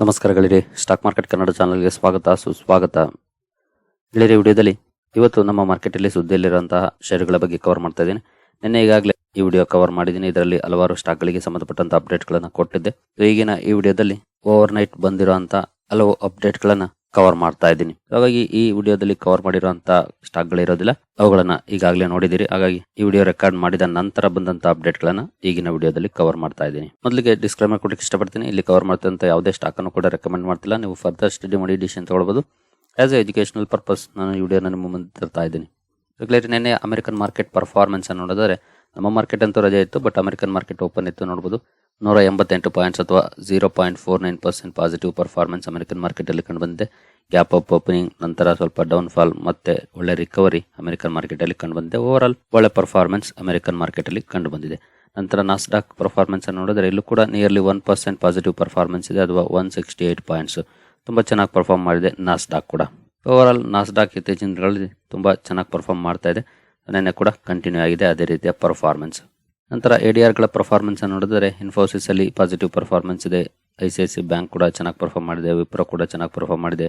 ನಮಸ್ಕಾರ ಗೆಳೆಯರಿ. Stock market Kannada ಚಾನಲ್ಗೆ ಸ್ವಾಗತ, ಸುಸ್ವಾಗತ. ಗೆಳೆಯರಿ, ವಿಡಿಯೋದಲ್ಲಿ ಇವತ್ತು ನಮ್ಮ ಮಾರ್ಕೆಟಲ್ಲಿ ಸುದ್ದಿಯಲ್ಲಿರುವಂತಹ ಷೇರುಗಳ ಬಗ್ಗೆ ಕವರ್ ಮಾಡ್ತಾ ಇದ್ದೀನಿ. ನಿನ್ನೆ ಈಗಾಗಲೇ ಈ ವಿಡಿಯೋ ಕವರ್ ಮಾಡಿದ್ದೀನಿ. ಇದರಲ್ಲಿ ಹಲವಾರು ಸ್ಟಾಕ್ಗಳಿಗೆ ಸಂಬಂಧಪಟ್ಟಂತ ಅಪ್ಡೇಟ್ಗಳನ್ನು ಕೊಟ್ಟಿದ್ದೆ. ಈಗಿನ ಈ ವಿಡಿಯೋದಲ್ಲಿ ಓವರ್ ನೈಟ್ ಬಂದಿರುವಂತಹ ಹಲವು ಅಪ್ಡೇಟ್ಗಳನ್ನ ಕವರ್ ಮಾಡ್ತಾ ಇದ್ದೀನಿ. ಹಾಗಾಗಿ ಈ ವಿಡಿಯೋದಲ್ಲಿ ಕವರ್ ಮಾಡಿರುವಂತ ಸ್ಟಾಕ್ಗಳಿರೋದಿಲ್ಲ ಅವುಗಳನ್ನ ಈಗಾಗಲೇ ನೋಡಿದಿರಿ ಹಾಗಾಗಿ ಈ ವಿಡಿಯೋ ರೆಕಾರ್ಡ್ ಮಾಡಿದ ನಂತರ ಬಂದಂತ ಅಪ್ಡೇಟ್ಗಳನ್ನ ಈಗಿನ ವಿಡಿಯೋದಲ್ಲಿ ಕವರ್ ಮಾಡ್ತಾ ಇದ್ದೀನಿ. ಮೊದಲಿಗೆ ಡಿಸ್ಕ್ಲೈಮರ್ ಕೊಡಕ್ಕೆ ಇಷ್ಟಪಡ್ತೀನಿ. ಇಲ್ಲಿ ಕವರ್ ಮಾಡ್ತಂತ ಯಾವುದೇ ಸ್ಟಾಕ್ ಅನ್ನು ಕೂಡ ರೆಕಮೆಂಡ್ ಮಾಡ್ತಿಲ್ಲ. ನೀವು ಫರ್ದರ್ ಸ್ಟಡಿ ಮಾಡಿ ಡಿಸಿಷನ್ ತಗೊಳ್ಬಹುದು ಆಸ್ ಎ ಎಜುಕೇಶನಲ್ ಪರ್ಪಸ್ ನಾನು ಈ ವಿಡಿಯೋನ ನಿಮ್ಮ ಮುಂದೆ ತರ್ತಾ ಇದ್ದೀನಿ. ರೆಗ್ಯುಲರ್ ನಿನ್ನೆ ಅಮೆರಿಕನ್ ಮಾರ್ಕೆಟ್ ಪರ್ಫಾರ್ಮೆನ್ಸ್ ನೋಡಿದರೆ, ನಮ್ಮ ಮಾರ್ಕೆಟ್ ಅಂತೂ ರಜೆ ಇತ್ತು ಬಟ್ ಅಮೆರಿಕನ್ ಮಾರ್ಕೆಟ್ ಓಪನ್ ಇತ್ತು ನೋಡಬಹುದು ನೂರ ಎಂಬತ್ತೆಂಟು ಪಾಯಿಂಟ್ಸ್ ಅಥವಾ zero point four nine percent positive performance American ಮಾರ್ಕೆಟಲ್ಲಿ ಕಂಡುಬಂದಿದೆ ಗ್ಯಾಪ್ ಅಪ್ ಓಪನಿಂಗ್ ನಂತರ ಸ್ವಲ್ಪ ಡೌನ್ ಫಾಲ್ ಮತ್ತೆ ಒಳ್ಳೆ ರಿಕವರಿ ಅಮೆರಿಕನ್ ಮಾರ್ಕೆಟಲ್ಲಿ ಕಂಡುಬಂದಿದೆ ಓವರ್ ಆಲ್ ಒಳ್ಳೆ ಪರ್ಫಾರ್ಮೆನ್ಸ್ ಅಮೆರಿಕನ್ ಮಾರ್ಕೆಟಲ್ಲಿ ಕಂಡುಬಂದಿದೆ ನಂತರ ನಾಸ್ಡಾಕ್ ಪರ್ಫಾರ್ಮೆನ್ಸ್ ನೋಡಿದ್ರೆ ಇಲ್ಲೂ ಕೂಡ nearly one percent positive performance ಇದೆ, ಅಥವಾ ಒನ್ ಸಿಕ್ಸ್ಟಿ ಏಟ್ ಪಾಯಿಂಟ್ಸ್ ತುಂಬ ಚೆನ್ನಾಗಿ ಪರ್ಫಾರ್ಮ್ ಮಾಡಿದೆ ನಾಸ್ಡಾಕ್ ಕೂಡ. ಓವರ್ ಆಲ್ ನಾಸ್ಡಾಕ್ ಇತ್ತೀಚಿನ ದಿನಗಳಲ್ಲಿ ತುಂಬ ಚೆನ್ನಾಗಿ ಪರ್ಫಾರ್ಮ್ ಮಾಡ್ತಾ ಇದೆ. ನೆನ್ನೆ ಕೂಡ ಕಂಟಿನ್ಯೂ ಆಗಿದೆ ಅದೇ ರೀತಿಯ ಪರ್ಫಾರ್ಮೆನ್ಸ್ ನಂತರ ಎ ಡಿ ಆರ್ಗಳ ಪರ್ಫಾರ್ಮೆನ್ಸ್ ನೋಡಿದರೆ ಇನ್ಫೋಸಿಸ್ ಅಲ್ಲಿ ಪಾಸಿಟಿವ್ ಪರ್ಫಾರ್ಮೆನ್ಸ್ ಇದೆ. I C I C bank ಕೂಡ ಚೆನ್ನಾಗಿ ಪರ್ಫಾರ್ಮ್ ಮಾಡಿದೆ ವಿಪ್ರೋ ಕೂಡ ಚೆನ್ನಾಗಿ ಪರ್ಫಾರ್ಮ್ ಮಾಡಿದೆ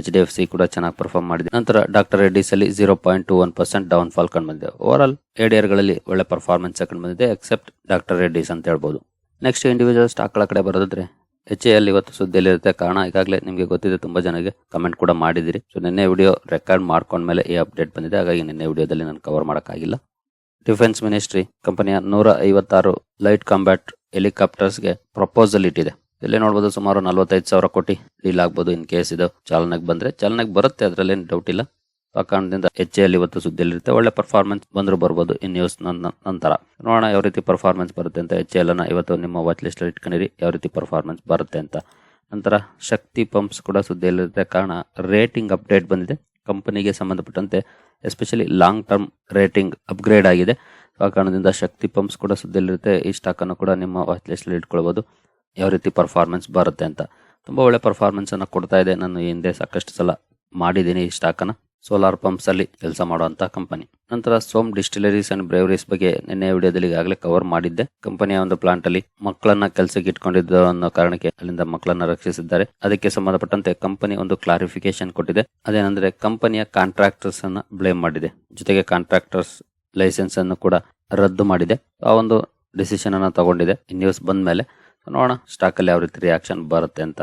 ಎಚ್ ಡಿ ಎಫ್ ಸಿ ಕೂಡ ಚೆನ್ನಾಗಿ ಪರ್ಫಾರ್ಮ್ ಮಾಡಿದೆ. ನಂತರ ಡಾಕ್ಟರ್ ರೆಡ್ಡಿಸ್ ಅಲ್ಲಿ zero point two one percent down fall ಕಂಡು ಬಂದಿದೆ ಓವರ್ ಆಲ್ ಎ ಡಿ ಆರ್ಗಳಲ್ಲಿ ಒಳ್ಳೆ ಪರ್ಫಾರ್ಮೆನ್ಸ್ ಕಂಡು ಬಂದಿದೆ ಎಕ್ಸೆಪ್ಟ್ ಡಾಕ್ಟರ್ ರೆಡ್ಡಿಸ್ ಅಂತ ಹೇಳ್ಬೋದು. ನೆಕ್ಸ್ಟ್ ಇಂಡಿವಿಜುವಲ್ ಸ್ಟಾಕ್ಗಳ ಕಡೆ ಬರೋದ್ರೆ ಎಚ್ ಎ ಅಲ್ಲಿ ಇವತ್ತು ಸುದ್ದಿಯಲ್ಲಿರುತ್ತೆ. ಕಾರಣ ಈಗಾಗಲೇ ನಿಮಗೆ ಗೊತ್ತಿದೆ, ತುಂಬ ಜನಕ್ಕೆ ಕಮೆಂಟ್ ಕೂಡ ಮಾಡಿದಿರಿ ಸೊ ನಿನ್ನೆ ವಿಡಿಯೋ ರೆಕಾರ್ಡ್ ಮಾಡ್ಕೊಂಡ್ಮೇಲೆ ಈ ಅಪ್ಡೇಟ್ ಬಂದಿದೆ, ಹಾಗಾಗಿ ನಿನ್ನೆ ವಿಡಿಯೋದಲ್ಲಿ ನಾನು ಕವರ್ ಮಾಡೋಕ್ಕಾಗಿಲ್ಲ. ಡಿಫೆನ್ಸ್ ಮಿನಿಸ್ಟ್ರಿ ಕಂಪನಿಯ ನೂರ ಐವತ್ತಾರು ಲೈಟ್ ಕಾಂಬ್ಯಾಟ್ ಹೆಲಿಕಾಪ್ಟರ್ಸ್ಗೆ ಪ್ರಪೋಸಲ್ ಇಟ್ಟಿದೆ. ಇಲ್ಲಿ ನೋಡಬಹುದು ಸುಮಾರು ನಲವತ್ತೈದು ಸಾವಿರ ಕೋಟಿ ಡೀಲ್ ಆಗ್ಬೋದು ಇನ್ ಕೇಸ್ ಇದು ಚಾಲನೆಗೆ ಬಂದ್ರೆ. ಚಾಲನೆಗೆ ಬರುತ್ತೆ, ಅದರಲ್ಲೇನು ಡೌಟ್ ಇಲ್ಲ. ಆ ಕಾರಣದಿಂದ ಎಚ್ ಎಲ್ ಇವತ್ತು ಸುದ್ದಿಯಲ್ಲಿರುತ್ತೆ. ಒಳ್ಳೆ ಪರ್ಫಾರ್ಮೆನ್ಸ್ ಬಂದ್ರು ಬರ್ಬೋದು ಇನ್ ನ್ಯೂಸ್ ನಂತರ. ನೋಡೋಣ ಯಾವ ರೀತಿ ಪರ್ಫಾರ್ಮೆನ್ಸ್ ಬರುತ್ತೆ ಅಂತ ಎಚ್ ಎಲ್ ಇವತ್ತು ನಿಮ್ಮ ವಾಚ್ ಲಿಸ್ಟ್ ಇಟ್ಕೊಂಡಿರಿ. ಯಾವ ರೀತಿ ಪರ್ಫಾರ್ಮೆನ್ಸ್ ಬರುತ್ತೆ ಅಂತ. ನಂತರ ಶಕ್ತಿ ಪಂಪ್ಸ್ ಕೂಡ ಸುದ್ದಿಯಲ್ಲಿರುತ್ತೆ. ಕಾರಣ ರೇಟಿಂಗ್ ಅಪ್ಡೇಟ್ ಬಂದಿದೆ. ಕಂಪನಿಗೆ ಸಂಬಂಧಪಟ್ಟಂತೆ especially long term rating upgrade ಆಗಿದೆ. ಆ ಕಾರಣದಿಂದ ಶಕ್ತಿ ಪಂಪ್ಸ್ ಕೂಡ ಸುದ್ದಿಯಲ್ಲಿರುತ್ತೆ. ಈ ಸ್ಟಾಕ್ ಅನ್ನು ಕೂಡ ನಿಮ್ಮ ವಾಚ್ ಲಿಸ್ಟ್ ಇಟ್ಕೊಳ್ಬಹುದು ಯಾವ ರೀತಿ ಪರ್ಫಾರ್ಮೆನ್ಸ್ ಬರುತ್ತೆ ಅಂತ. ತುಂಬಾ ಒಳ್ಳೆ ಪರ್ಫಾರ್ಮೆನ್ಸನ್ನು ಕೊಡ್ತಾ ಇದೆ. ನಾನು ಹಿಂದೆ ಸಾಕಷ್ಟು ಸಲ ಮಾಡಿದ್ದೀನಿ ಈ ಸ್ಟಾಕ್ ಅನ್ನ. ಸೋಲಾರ್ ಪಂಪ್ಸ್ ಅಲ್ಲಿ ಕೆಲಸ ಮಾಡುವಂತ ಕಂಪನಿ ನಂತರ ಸೋಮ್ ಡಿಸ್ಟಿಲರೀಸ್ ಅಂಡ್ ಬ್ರೇವರೀಸ್ ಬಗ್ಗೆ ನಿನ್ನೆ ವಿಡಿಯೋದಲ್ಲಿ ಈಗಾಗಲೇ ಕವರ್ ಮಾಡಿದ್ದೆ. ಕಂಪನಿಯ ಒಂದು ಪ್ಲಾಂಟ್ ಅಲ್ಲಿ ಮಕ್ಕಳನ್ನ ಕೆಲಸಕ್ಕೆ ಇಟ್ಕೊಂಡಿದ್ದ ಅನ್ನೋ ಕಾರಣಕ್ಕೆ ಅಲ್ಲಿಂದ ಮಕ್ಕಳನ್ನ ರಕ್ಷಿಸಿದ್ದಾರೆ. ಅದಕ್ಕೆ ಸಂಬಂಧಪಟ್ಟಂತೆ ಕಂಪನಿ ಒಂದು ಕ್ಲಾರಿಫಿಕೇಶನ್ ಕೊಟ್ಟಿದೆ. ಅದೇನಂದ್ರೆ ಕಂಪನಿಯ ಕಾಂಟ್ರಾಕ್ಟರ್ಸ್ ಅನ್ನ ಬ್ಲೇಮ್ ಮಾಡಿದೆ. ಜೊತೆಗೆ ಕಾಂಟ್ರಾಕ್ಟರ್ಸ್ ಲೈಸೆನ್ಸ್ ಅನ್ನು ಕೂಡ ರದ್ದು ಮಾಡಿದೆ. ಆ ಒಂದು ಡಿಸಿಷನ್ ಅನ್ನ ತಗೊಂಡಿದೆ. ಈ ನ್ಯೂಸ್ ಬಂದ ಮೇಲೆ ನೋಡೋಣ ಸ್ಟಾಕ್ ಅಲ್ಲಿ ಯಾವ ರೀತಿ ರಿಯಾಕ್ಷನ್ ಬರುತ್ತೆ ಅಂತ.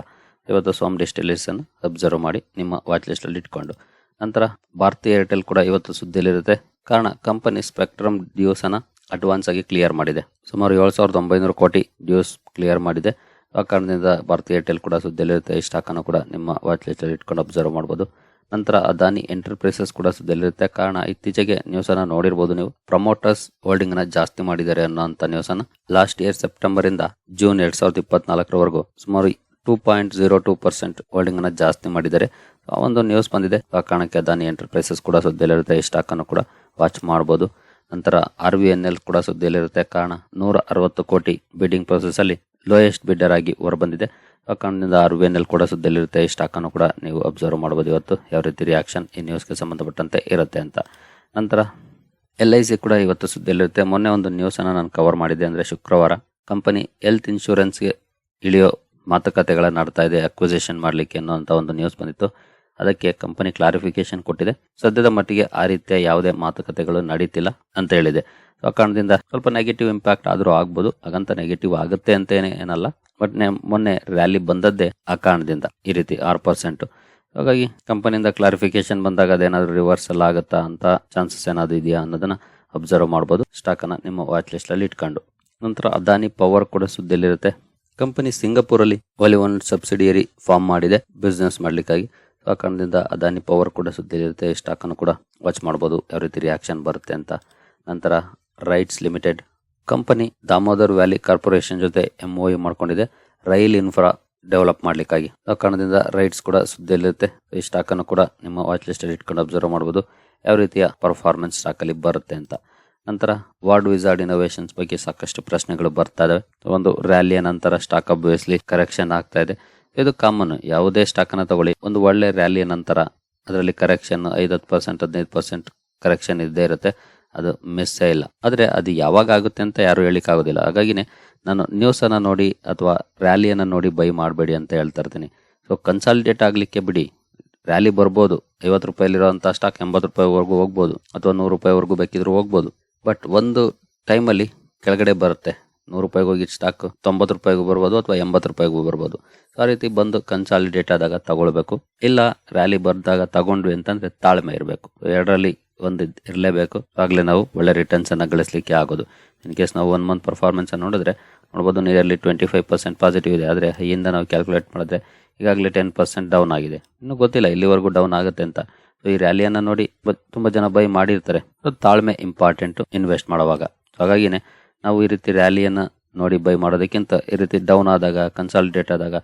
ಇವತ್ತು ಸೋಮ್ ಡಿಸ್ಟಿಲರೀಸ್ ಅನ್ನು ಅಬ್ಸರ್ವ್ ಮಾಡಿ ನಿಮ್ಮ ವಾಚ್ ಲಿಸ್ಟ್ ಅಲ್ಲಿ ಇಟ್ಕೊಂಡು. ನಂತರ ಭಾರತೀಯ ಏರ್ಟೆಲ್ ಕೂಡ ಇವತ್ತು ಸುದ್ದಿಯಲ್ಲಿರುತ್ತೆ. ಕಾರಣ ಕಂಪನಿ ಸ್ಪೆಕ್ಟ್ರಮ್ ಡ್ಯೂಸ್ ಅನ್ನ ಅಡ್ವಾನ್ಸ್ ಆಗಿ ಕ್ಲಿಯರ್ ಮಾಡಿದೆ. ಸುಮಾರು ಏಳು ಸಾವಿರದ ಒಂಬೈನೂರು ಕೋಟಿ ಡ್ಯೂಸ್ ಕ್ಲಿಯರ್ ಮಾಡಿದೆ. ಆ ಕಾರಣದಿಂದ ಭಾರತೀಯ ಏರ್ಟೆಲ್ ಕೂಡ ಸುದ್ದಿಯಲ್ಲಿರುತ್ತೆ. ಈ ಸ್ಟಾಕ್ ಅನ್ನು ಕೂಡ ನಿಮ್ಮ ವಾಚ್ ಲಿಸ್ಟ್ ಅಲ್ಲಿ ಇಟ್ಕೊಂಡು ಅಬ್ಸರ್ವ್ ಮಾಡಬಹುದು ನಂತರ ಅದಾನಿ ಎಂಟರ್ಪ್ರೈಸಸ್ ಕೂಡ ಸುದ್ದಿಯಲ್ಲಿರುತ್ತೆ. ಕಾರಣ ಇತ್ತೀಚೆಗೆ ನ್ಯೂಸ್ ಅನ್ನ ನೋಡಿರ್ಬೋದು ನೀವು. ಪ್ರಮೋಟರ್ಸ್ ಹೋಲ್ಡಿಂಗ್ ಅನ್ನ ಜಾಸ್ತಿ ಮಾಡಿದ್ದಾರೆ ಅನ್ನ ಲಾಸ್ಟ್ ಇಯರ್ ಸೆಪ್ಟೆಂಬರ್ ಇಂದ ಜೂನ್ ಎರಡು ಸಾವಿರದ ಇಪ್ಪತ್ನಾಲ್ಕರವರೆಗೂ ಸುಮಾರು two point zero two percent holding ಅನ್ನ ಜಾಸ್ತಿ ಮಾಡಿದ್ದಾರೆ. ಆ ಒಂದು ನ್ಯೂಸ್ ಬಂದಿದೆ. ಆ ಕಾರಣಕ್ಕೆ ಅದಾನಿ ಎಂಟರ್ಪ್ರೈಸಸ್ ಕೂಡ ಸುದ್ದಿಯಲ್ಲಿರುತ್ತೆ. ಈ ಸ್ಟಾಕ್ ಅನ್ನು ಕೂಡ ವಾಚ್ ಮಾಡಬಹುದು ನಂತರ ಆರ್ ವಿ ಎನ್ ಎಲ್ ಕೂಡ ಸುದ್ದಿಯಲ್ಲಿರುತ್ತೆ. ಕಾರಣ ನೂರ ಅರವತ್ತು ಕೋಟಿ ಬಿಡ್ಡಿಂಗ್ ಪ್ರೊಸೆಸ್ ಅಲ್ಲಿ ಲೋಯೆಸ್ಟ್ ಬಿಡ್ಡರ್ ಆಗಿ ಹೊರಬಂದಿದೆ. ಆ ಕಾರಣದಿಂದ ಆರ್ ವಿ ಎನ್ ಎಲ್ ಕೂಡ ಸುದ್ದಿಯಲ್ಲಿರುತ್ತೆ. ಈ ಸ್ಟಾಕ್ ಅನ್ನು ಕೂಡ ನೀವು ಅಬ್ಸರ್ವ್ ಮಾಡಬಹುದು ಇವತ್ತು. ಯಾವ ರೀತಿ ರಿಯಾಕ್ಷನ್ ಈ ನ್ಯೂಸ್ಗೆ ಸಂಬಂಧಪಟ್ಟಂತೆ ಇರುತ್ತೆ ಅಂತ. ನಂತರ ಎಲ್ ಐ ಸಿ ಕೂಡ ಇವತ್ತು ಸುದ್ದಿಯಲ್ಲಿರುತ್ತೆ. ಮೊನ್ನೆ ಒಂದು ನ್ಯೂಸ್ ಅನ್ನ ನಾನು ಕವರ್ ಮಾಡಿದ್ದೆ. ಅಂದ್ರೆ ಶುಕ್ರವಾರ. ಕಂಪನಿ ಹೆಲ್ತ್ ಇನ್ಶೂರೆನ್ಸ್ಗೆ ಇಳಿಯೋ ಮಾತುಕತೆಗಳನ್ನ ನಡ್ತಾ ಇದೆ ಅಕ್ವಿಸೇಷನ್ ಮಾಡಲಿಕ್ಕೆ ಅನ್ನೋಂಥ ಒಂದು ನ್ಯೂಸ್ ಬಂದಿತ್ತು. ಅದಕ್ಕೆ ಕಂಪನಿ ಕ್ಲಾರಿಫಿಕೇಶನ್ ಕೊಟ್ಟಿದೆ. ಸದ್ಯದ ಮಟ್ಟಿಗೆ ಆ ರೀತಿಯ ಯಾವುದೇ ಮಾತುಕತೆಗಳು ನಡೀತಿಲ್ಲ ಅಂತ ಹೇಳಿದೆ. ಆ ಕಾರಣದಿಂದ ಸ್ವಲ್ಪ ನೆಗೆಟಿವ್ ಇಂಪ್ಯಾಕ್ಟ್ ಆದರೂ ಆಗ್ಬೋದು, ಹಾಗಂತ ನೆಗೆಟಿವ್ ಆಗುತ್ತೆ ಅಂತ ಏನಲ್ಲ. ಬಟ್ ಮೊನ್ನೆ ರ್ಯಾಲಿ ಬಂದದ್ದೇ ಆ ಕಾರಣದಿಂದ ಈ ರೀತಿ ಆರು ಪರ್ಸೆಂಟ್ ಹಾಗಾಗಿ ಕಂಪನಿಯಿಂದ ಕ್ಲಾರಿಫಿಕೇಶನ್ ಬಂದಾಗ ಅದೇನಾದ್ರೂ ರಿವರ್ಸಲ್ ಆಗುತ್ತಾ ಅಂತ ಚಾನ್ಸಸ್ ಏನಾದರೂ ಇದೆಯಾ ಅನ್ನೋದನ್ನ ಅಬ್ಸರ್ವ್ ಮಾಡ್ಬೋದು. ಸ್ಟಾಕ್ ಅನ್ನ ನಿಮ್ಮ ವಾಚ್ ಲಿಸ್ಟ್ ಅಲ್ಲಿ ಇಟ್ಕೊಂಡು. ನಂತರ ಅದಾನಿ ಪವರ್ ಕೂಡ ಸುದ್ದಿಯಲ್ಲಿರುತ್ತೆ. ಕಂಪನಿ ಸಿಂಗಾಪುರ್ ಅಲ್ಲಿ ಒಂದು ಸಬ್ಸಿಡಿಯರಿ ಫಾರ್ಮ್ ಮಾಡಿದೆ ಬಿಸ್ನೆಸ್ ಮಾಡ್ಲಿಕ್ಕಾಗಿ. ಆ ಕಾರಣದಿಂದ ಅದಾನಿ ಪವರ್ ಕೂಡ ಸುದ್ದಿಯಲ್ಲಿರುತ್ತೆ ಈ ಸ್ಟಾಕ್ ಅನ್ನು ಕೂಡ ವಾಚ್ ಮಾಡಬಹುದು ಯಾವ ರೀತಿ ರಿಯಾಕ್ಷನ್ ಬರುತ್ತೆ ಅಂತ. ನಂತರ RITES limited company Damodar Valley Corporation ಜೊತೆ ಎಂಒ ಮಾಡ್ಕೊಂಡಿದೆ ರೈಲ್ ಇನ್ಫ್ರಾ ಡೆವಲಪ್ ಮಾಡ್ಲಿಕ್ಕಾಗಿ. ಆ ಕಾರಣದಿಂದ ರೈಟ್ಸ್ ಕೂಡ ಸುದ್ದಿಯಲ್ಲಿರುತ್ತೆ ಈ ಸ್ಟಾಕ್ ಅನ್ನು ಕೂಡ ನಿಮ್ಮ ವಾಚ್ ಲಿಸ್ಟ್ ಅಲ್ಲಿ ಇಟ್ಕೊಂಡು ಅಬ್ಸರ್ವ್ ಮಾಡಬಹುದು ಯಾವ ರೀತಿಯ ಪರ್ಫಾರ್ಮೆನ್ಸ್ ಸ್ಟಾಕ್ ಅಲ್ಲಿ ಬರುತ್ತೆ ಅಂತ. ನಂತರ ವಾರ್ಡ್ ವಿಸಾರ್ಡ್ ಇನೋವೇಷನ್ಸ್ ಬಗ್ಗೆ ಸಾಕಷ್ಟು ಪ್ರಶ್ನೆಗಳು ಬರ್ತಾ ಇದಾವೆ. ಒಂದು ರ್ಯಾಲಿಯ ನಂತರ ಸ್ಟಾಕ್ ಅಬ್ವಿಯಸ್ಲಿ ಕರೆಕ್ಷನ್ ಆಗ್ತಾ ಇದೆ. ಇದು ಕಾಮನ್ ಯಾವುದೇ ಸ್ಟಾಕ್ ಅನ್ನ ತಗೊಳ್ಳಿ. ಒಂದು ಒಳ್ಳೆ ರ್ಯಾಲಿಯ ನಂತರ ಅದರಲ್ಲಿ ಕರೆಕ್ಷನ್ ಐದತ್ತು ಪರ್ಸೆಂಟ್ ಹದಿನೈದು ಪರ್ಸೆಂಟ್ ಕರೆಕ್ಷನ್ ಇದ್ದೇ ಇರುತ್ತೆ. ಅದು ಮಿಸ್ಸೇ ಇಲ್ಲ. ಆದರೆ ಅದು ಯಾವಾಗ ಆಗುತ್ತೆ ಅಂತ ಯಾರು ಹೇಳಿಕ್ ಆಗೋದಿಲ್ಲ. ಹಾಗಾಗಿನೇ ನಾನು ನ್ಯೂಸನ್ನು ನೋಡಿ ಅಥವಾ ರ್ಯಾಲಿಯನ್ನು ನೋಡಿ ಬೈ ಮಾಡಬೇಡಿ ಅಂತ ಹೇಳ್ತಾ ಇರ್ತೀನಿ. ಸೊ ಕನ್ಸಾಲಿಡೇಟ್ ಆಗಲಿಕ್ಕೆ ಬಿಡಿ. ರ್ಯಾಲಿ ಬರ್ಬೋದು. ಐವತ್ತು ರೂಪಾಯಲ್ಲಿರುವಂಥ ಸ್ಟಾಕ್ ಎಂಬತ್ತು ರೂಪಾಯಿವರೆಗೂ ಹೋಗ್ಬೋದು. ಅಥವಾ ನೂರು ರೂಪಾಯಿವರೆಗೂ ಬೇಕಿದ್ರು ಹೋಗ್ಬೋದು. ಬಟ್ ಒಂದು ಟೈಮಲ್ಲಿ ಕೆಳಗಡೆ ಬರುತ್ತೆ. ನೂರು ರೂಪಾಯಿಗೆ ಹೋಗಿ ಸ್ಟಾಕ್ ತೊಂಬತ್ತು ರೂಪಾಯಿಗೂ ಬರ್ಬೋದು ಅಥವಾ ಎಂಬತ್ತು ರೂಪಾಯಿಗೂ ಬರ್ಬೋದು. ಆ ರೀತಿ ಬಂದು ಕನ್ಸಾಲಿಡೇಟ್ ಆದಾಗ ತಗೊಳ್ಬೇಕು. ಇಲ್ಲ ರ್ಯಾಲಿ ಬರೆದಾಗ ತಗೊಂಡ್ವಿ ಅಂತಂದ್ರೆ ತಾಳ್ಮೆ ಇರಬೇಕು. ಎರಡರಲ್ಲಿ ಒಂದು ಇರಲೇಬೇಕು. ಆಗಲೇ ನಾವು ಒಳ್ಳೆ ರಿಟರ್ನ್ಸ್ ಅನ್ನ ಗಳಿಸಲಿಕ್ಕೆ ಆಗೋದು. ಇನ್ ಕೇಸ್ ನಾವು ಒನ್ ಮಂತ್ ಪರ್ಫಾರ್ಮೆನ್ಸ್ ನೋಡಿದ್ರೆ, ನೋಡ್ಬೋದು nearly twenty five percent positive ಇದೆ. ಆದರೆ ಹೈಯಿಂದ ನಾವು ಕ್ಯಾಲ್ಕುಲೇಟ್ ಮಾಡಿದ್ರೆ ಈಗಾಗಲೇ ಟೆನ್ ಪರ್ಸೆಂಟ್ ಡೌನ್ ಆಗಿದೆ. ಇನ್ನೂ ಗೊತ್ತಿಲ್ಲ, ಇಲ್ಲಿವರೆಗೂ ಡೌನ್ ಆಗುತ್ತೆ ಅಂತ. ಈ ರ್ಯಾಲಿಯನ್ನು ನೋಡಿ ತುಂಬಾ ಜನ ಬೈ ಮಾಡಿರ್ತಾರೆ. ತಾಳ್ಮೆ ಇಂಪಾರ್ಟೆಂಟ್ ಇನ್ವೆಸ್ಟ್ ಮಾಡುವಾಗ. ಹಾಗಾಗಿನೇ ನಾವು ಈ ರೀತಿ ರ್ಯಾಲಿಯನ್ನು ನೋಡಿ ಬೈ ಮಾಡೋದಕ್ಕಿಂತ ಈ ರೀತಿ ಡೌನ್ ಆದಾಗ ಕನ್ಸಾಲಿಡೇಟ್ ಆದಾಗ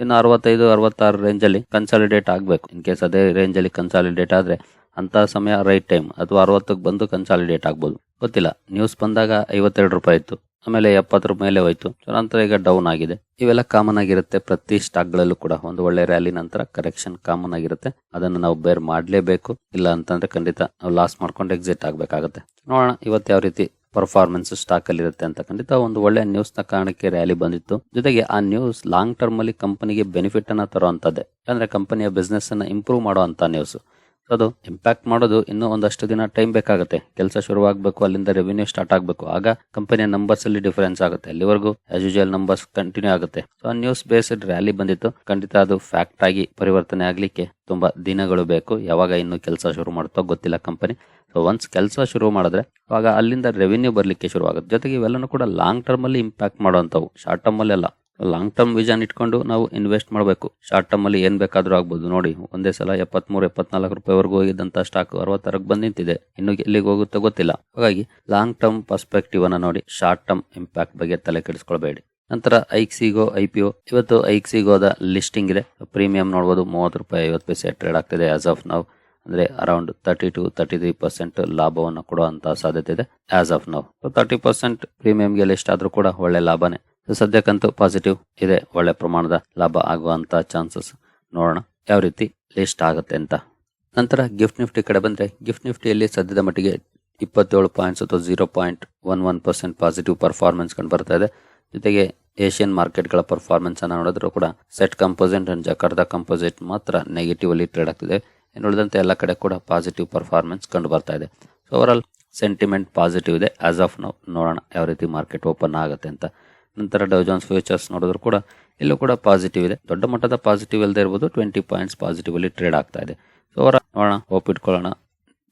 ಇನ್ನು ಅರವತ್ತೈದು, ಅರವತ್ತಾರು ರೇಂಜಲ್ಲಿ ಕನ್ಸಾಲಿಡೇಟ್ ಆಗಬೇಕು. ಇನ್ ಕೇಸ್ ಅದೇ ರೇಂಜಲ್ಲಿ ಕನ್ಸಾಲಿಡೇಟ್ ಆದರೆ ಅಂತ ಸಮಯ ರೈಟ್ ಟೈಮ್ ಅಥವಾ ಅರವತ್ತಕ್ಕೆ ಬಂದು ಕನ್ಸಾಲಿಡೇಟ್ ಆಗ್ಬೋದು. ಗೊತ್ತಿಲ್ಲ. ನ್ಯೂಸ್ ಬಂದಾಗ ಐವತ್ತೆರಡು ರೂಪಾಯಿ ಇತ್ತು. ಆಮೇಲೆ ಎಪ್ಪತ್ತರ ಮೇಲೆ ಹೋಯ್ತು. ನಂತರ ಈಗ ಡೌನ್ ಆಗಿದೆ. ಇವೆಲ್ಲ ಕಾಮನ್ ಆಗಿರುತ್ತೆ. ಪ್ರತಿ ಸ್ಟಾಕ್ಗಳಲ್ಲೂ ಕೂಡ ಒಂದು ಒಳ್ಳೆ ರ್ಯಾಲಿ ನಂತರ ಕರೆಕ್ಷನ್ ಕಾಮನ್ ಆಗಿರುತ್ತೆ. ಅದನ್ನು ನಾವು ಬೇರ್ ಮಾಡಲೇಬೇಕು. ಇಲ್ಲ ಅಂತಂದ್ರೆ ಖಂಡಿತ ನಾವು ಲಾಸ್ ಮಾಡ್ಕೊಂಡು ಎಕ್ಸಿಟ್ ಆಗಬೇಕಾಗುತ್ತೆ. ನೋಡೋಣ ಇವತ್ತು ಯಾವ ರೀತಿ ಪರ್ಫಾರ್ಮೆನ್ಸ್ ಸ್ಟಾಕ್ ಅಲ್ಲಿ ಇರುತ್ತೆ ಅಂತ ಖಂಡಿತ ಒಂದು ಒಳ್ಳೆ ನ್ಯೂಸ್ನ ಕಾರಣಕ್ಕೆ ರ್ಯಾಲಿ ಬಂದಿತ್ತು. ಜೊತೆಗೆ ಆ ನ್ಯೂಸ್ ಲಾಂಗ್ ಟರ್ಮ್ ಅಲ್ಲಿ ಕಂಪನಿಗೆ ಬೆನಿಫಿಟ್ ಅನ್ನ ತರುವಂತದ್ದೇ. ಅಂದ್ರೆ ಕಂಪನಿಯ ಬಿಸ್ನೆಸ್ ಅನ್ನ ಇಂಪ್ರೂವ್ ಮಾಡುವಂತ ನ್ಯೂಸ್ ಅದು ಇಂಪ್ಯಾಕ್ಟ್ ಮಾಡೋದು ಇನ್ನೂ ಒಂದಷ್ಟು ದಿನ ಟೈಮ್ ಬೇಕಾಗುತ್ತೆ. ಕೆಲಸ ಶುರುವಾಗಬೇಕು, ಅಲ್ಲಿಂದ ರೆವಿನ್ಯೂ ಸ್ಟಾರ್ಟ್ ಆಗಬೇಕು. ಆಗ ಕಂಪನಿಯ ನಂಬರ್ಸ್ ಅಲ್ಲಿ ಡಿಫರೆನ್ಸ್ ಆಗುತ್ತೆ. ಅಲ್ಲಿವರೆಗೂ ಆಸ್ ಯೂಶುವಲ್ ನಂಬರ್ಸ್ ಕಂಟಿನ್ಯೂ ಆಗುತ್ತೆ. ಸೊ ಆ ನ್ಯೂಸ್ ಬೇಸ್ಡ್ ರ್ಯಾಲಿ ಬಂದಿತ್ತು. ಖಂಡಿತ ಅದು ಫ್ಯಾಕ್ಟ್ ಆಗಿ ಪರಿವರ್ತನೆ ಆಗಲಿಕ್ಕೆ ತುಂಬಾ ದಿನಗಳು ಬೇಕು. ಯಾವಾಗ ಇನ್ನು ಕೆಲಸ ಶುರು ಮಾಡ್ತೋ ಗೊತ್ತಿಲ್ಲ ಕಂಪನಿ ಸೊ ಒನ್ಸ್ ಕೆಲಸ ಶುರು ಮಾಡಿದ್ರೆ ಅವಾಗ ಅಲ್ಲಿಂದ ರೆವಿನ್ಯೂ ಬರಲಿಕ್ಕೆ ಶುರು ಆಗುತ್ತೆ ಜೊತೆಗೆ ಇವೆಲ್ಲನೂ ಕೂಡ ಲಾಂಗ್ ಟರ್ಮ್ ಅಲ್ಲಿ ಇಂಪ್ಯಾಕ್ಟ್ ಮಾಡುವಂಥವು. ಶಾರ್ಟ್ ಟರ್ಮ್ ಅಲ್ಲ ಲಾಂಗ್ ಟರ್ಮ್ ವಿಷನ್ ಇಟ್ಕೊಂಡು ನಾವು ಇನ್ವೆಸ್ಟ್ ಮಾಡಬೇಕು. ಶಾರ್ಟ್ ಟರ್ಮ್ ಅಲ್ಲಿ ಏನ್ ಬೇಕಾದ್ರೂ ಆಗ್ಬೋದು. ನೋಡಿ, ಒಂದೇ ಸಲ ಎಪ್ಪತ್ಮೂರು, ಎಪ್ಪತ್ನಾಲ್ಕು ರೂಪಾಯಿವರೆಗೂ ಹೋಗಿದ್ದಂತ ಸ್ಟಾಕ್ ಅರವತ್ತಾರಕ್ಕೆ ಬಂದ್ ನಿಂತಿದೆ ಇನ್ನು ಎಲ್ಲಿಗೆ ಹೋಗುತ್ತೋ ಗೊತ್ತಿಲ್ಲ. ಹಾಗಾಗಿ ಲಾಂಗ್ ಟರ್ಮ್ ಪರ್ಸ್ಪೆಕ್ಟಿವ್ ಅನ್ನ ನೋಡಿ ಶಾರ್ಟ್ ಟರ್ಮ್ ಇಂಪ್ಯಾಕ್ಟ್ ಬಗ್ಗೆ ತಲೆ ಕೆಡಿಸ್ಕೊಳ್ಬೇಡಿ. ನಂತರ ಐಕ್ಸಿಗೋ ಐ ಪಿ ಒ ಇವತ್ತು ಐಕ್ಸಿಗೋದ ಲಿಸ್ಟಿಂಗ್ ಇದೆ. ಪ್ರೀಮಿಯಂ ನೋಡಬಹುದು ಮೂವತ್ತು ರೂಪಾಯಿ ಐವತ್ತು ಪೈಸೆ ಟ್ರೇಡ್ ಆಗ್ತಿದೆ ಆಸ್ ಆಫ್ ನಾವು ಅಂದ್ರೆ around thirty two thirty three percent ಲಾಭವನ್ನು ಕೊಡುವಂತಹ ಸಾಧ್ಯತೆ ಇದೆ as of now thirty percent ಪ್ರೀಮಿಯಂಗೆ list ಆದ್ರೂ ಕೂಡ ಒಳ್ಳೆ ಲಾಭನೇ. ಸದ್ಯಕ್ಕಂತೂ ಪಾಸಿಟಿವ್ ಇದೆ, ಒಳ್ಳೆ ಪ್ರಮಾಣದ ಲಾಭ ಆಗುವಂತ ಚಾನ್ಸಸ್ ನೋಡೋಣ ಯಾವ ರೀತಿ ಲಿಸ್ಟ್ ಆಗುತ್ತೆ ಅಂತ. ನಂತರ ಗಿಫ್ಟ್ ನಿಫ್ಟಿ ಕಡೆ ಬಂದ್ರೆ ಗಿಫ್ಟ್ ನಿಫ್ಟಿಯಲ್ಲಿ ಸದ್ಯದ ಮಟ್ಟಿಗೆ ಇಪ್ಪತ್ತೇಳು ಪಾಯಿಂಟ್ಸ್ ಅಥವಾ zero point one one percent positive performance ಕಂಡು ಬರ್ತಾ ಇದೆ. ಜೊತೆಗೆ ಏಷ್ಯನ್ ಮಾರ್ಕೆಟ್ಗಳ ಪರ್ಫಾರ್ಮೆನ್ಸ್ ಅನ್ನ ನೋಡಿದ್ರು ಕೂಡ SET composite and Jakarta composite ಮಾತ್ರ ನೆಗೆಟಿವ್ ಅಲ್ಲಿ ಟ್ರೇಡ್ ಆಗ್ತಿದೆ. ಇನ್ನು ಉಳಿದಂತೆ ಎಲ್ಲ ಕಡೆ ಕೂಡ ಪಾಸಿಟಿವ್ ಪರ್ಫಾರ್ಮೆನ್ಸ್ ಕಂಡು ಬರ್ತಾ ಇದೆ. ಸೊ ಆಲ್ ಸೆಂಟಿಮೆಂಟ್ ಪಾಸಿಟಿವ್ ಇದೆ. ಆಸ್ ಆಫ್ ನಾವು ನೋಡೋಣ ಯಾವ ರೀತಿ ಮಾರ್ಕೆಟ್ ಓಪನ್ ಆಗುತ್ತೆ ಅಂತ. ನಂತರ ಡೌಜಾನ್ಸ್ ಫ್ಯೂಚರ್ಸ್ ನೋಡಿದ್ರು ಕೂಡ ಇಲ್ಲೂ ಕೂಡ ಪಾಸಿಟಿವ್ ಇದೆ. ದೊಡ್ಡ ಮಟ್ಟದ ಪಾಸಿಟಿವ್ ಇಲ್ಲದೆ ಇರ್ಬೋದು ಟ್ವೆಂಟಿ ಪಾಯಿಂಟ್ಸ್ ಪಾಸಿಟಿವ್ ಅಲ್ಲಿ ಟ್ರೇಡ್ ಆಗ್ತಾ ಇದೆ. ಸೊ ಅವರ ನೋಡೋಣ ಹೋಪ್ ಇಟ್ಕೊಳ್ಳೋಣ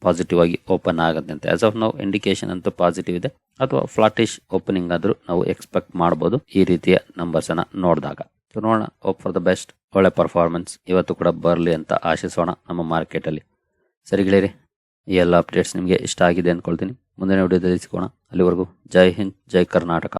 ಪಾಸಿಟಿವ್ ಆಗಿ ಓಪನ್ ಆಗುತ್ತೆ ಅಂತ. ಆಸ್ ಆಫ್ ನಾವು ಇಂಡಿಕೇಶನ್ ಅಂತೂ ಪಾಸಿಟಿವ್ ಇದೆ. ಅಥವಾ ಫ್ಲಾಟಿಶ್ ಓಪನಿಂಗ್ ಆದರೂ ನಾವು ಎಕ್ಸ್ಪೆಕ್ಟ್ ಮಾಡ್ಬೋದು ಈ ರೀತಿಯ ನಂಬರ್ಸನ್ನು ನೋಡಿದಾಗ. ಸೊ ನೋಡೋಣ ಹೋಪ್ ಫಾರ್ ದ ಬೆಸ್ಟ್ ಒಳ್ಳೆ ಪರ್ಫಾರ್ಮೆನ್ಸ್ ಇವತ್ತು ಕೂಡ ಬರಲಿ ಅಂತ ಆಶಿಸೋಣ ನಮ್ಮ ಮಾರ್ಕೆಟ್ ಅಲ್ಲಿ. ಸರಿ ಗೆಳೆಯರಿ, ಈ ಎಲ್ಲ ಅಪ್ಡೇಟ್ಸ್ ನಿಮಗೆ ಇಷ್ಟ ಆಗಿದೆ ಅಂದ್ಕೊಳ್ತೀನಿ ಮುಂದಿನ ವಿಡಿಯೋದಲ್ಲಿ ಸಿಗೋಣ. ಅಲ್ಲಿವರೆಗೂ ಜೈ ಹಿಂದ್, ಜೈ ಕರ್ನಾಟಕ.